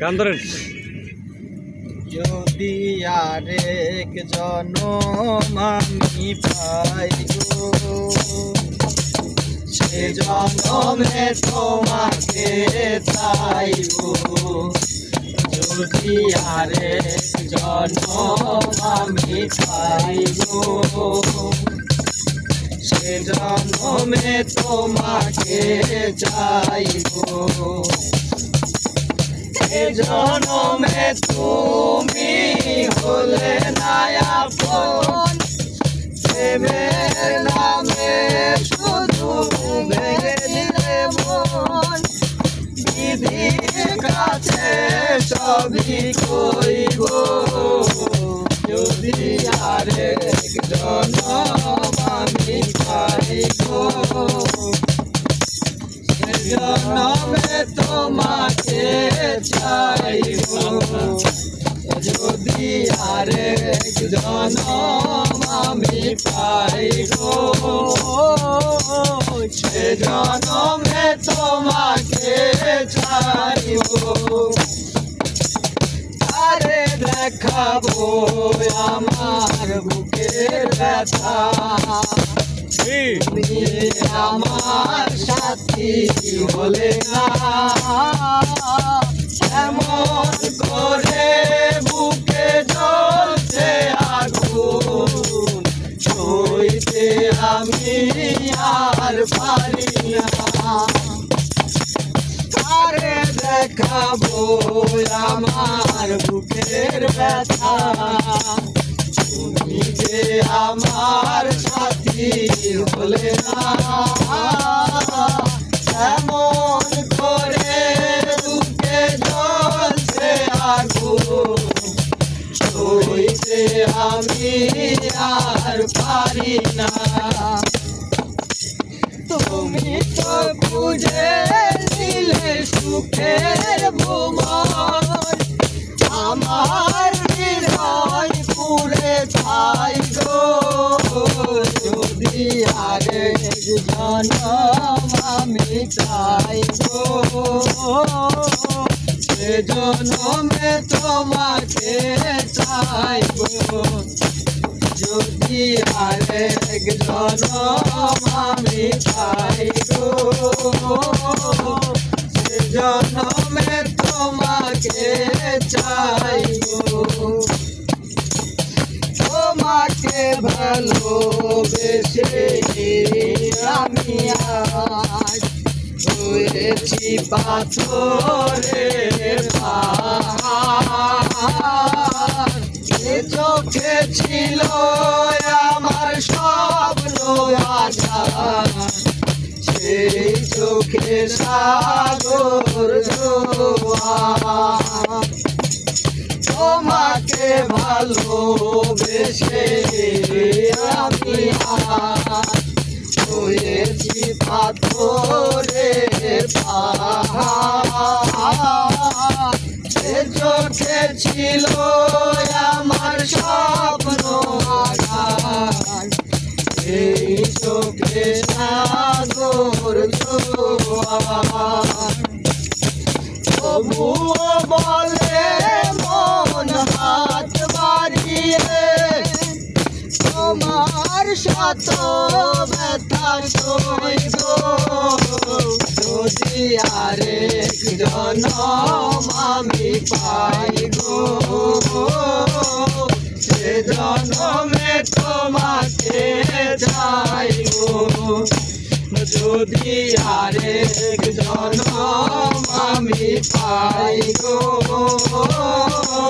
গান ধরেন। যদি আরেক জনম আমি পাই গো সে জনমে তোমাকে চাইব যদি আরেক জনম আমি পাই গো সে জনমে তোমাকে চাইব। এ জনমে তুমি হলে নায়াপন প্রেমের নামে শুধু ভেঙে মন। বিধির কাছে সবই কইব। যদি আরেক জনম আমি পাইব। জনমে তোমাকে চাইব যদি আরেক জনম আমি পাই গো, সে জনমে তোমাকে চাইব আরে দেখাবো আমার বুকের ব্যথা। আমার সাথী হলে না এমন বুকে জ্বলছে আগুন সইতে আমি আর পারি না আরে দেখাবো আমার বুকের ব্যথা যে আমার সাথী হলে না। এমন করে বুকে জ্বলছে আগুন। সইতে আমি আর পারি না। তুমি তো বুঝে দিলে সুখের ভুমর। যদি আরেক জনম আমি চাই গো। সে জনমে তোমাকে চাইব যদি আরেক জনম আমি গো। সে জনমে তোমাকে চাইব ভালোবেসে আমি আজ হয়েছি পাহাড় এ চোখে ছিল আমার স্বপ্ন আধার সেই চোখে সাগর জোয়ার তোমাকে ভালোবেসে আমি হয়েছি পাথরের পাহাড়। চোখে ছিল আমার স্বপ্ন এই চোখে সাগর জোয়ার। তবুও বলে শত ব্যথা সইব যদি আরেক জনম আমি পাই গো। সে জনমে তোমাকে যাইব যদি আরেক জনম আমি পাই গো। সে